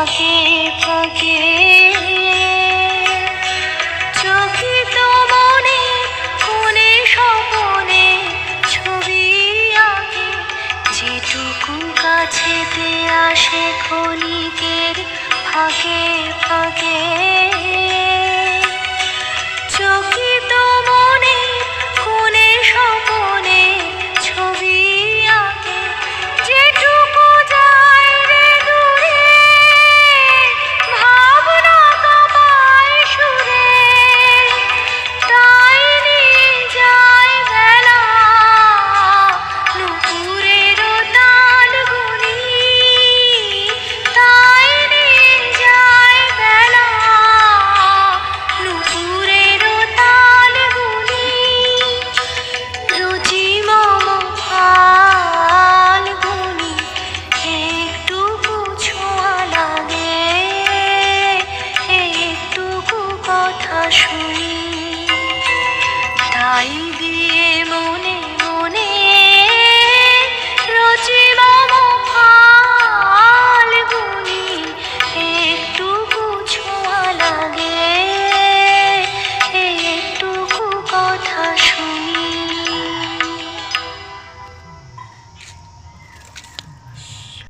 ফাঁকে ফাঁকে মনে ছবি আঁকে। যেটুকু আসে ক্ষণিকের ফাঁকে ফাঁকে মাইল দিয়ে মনে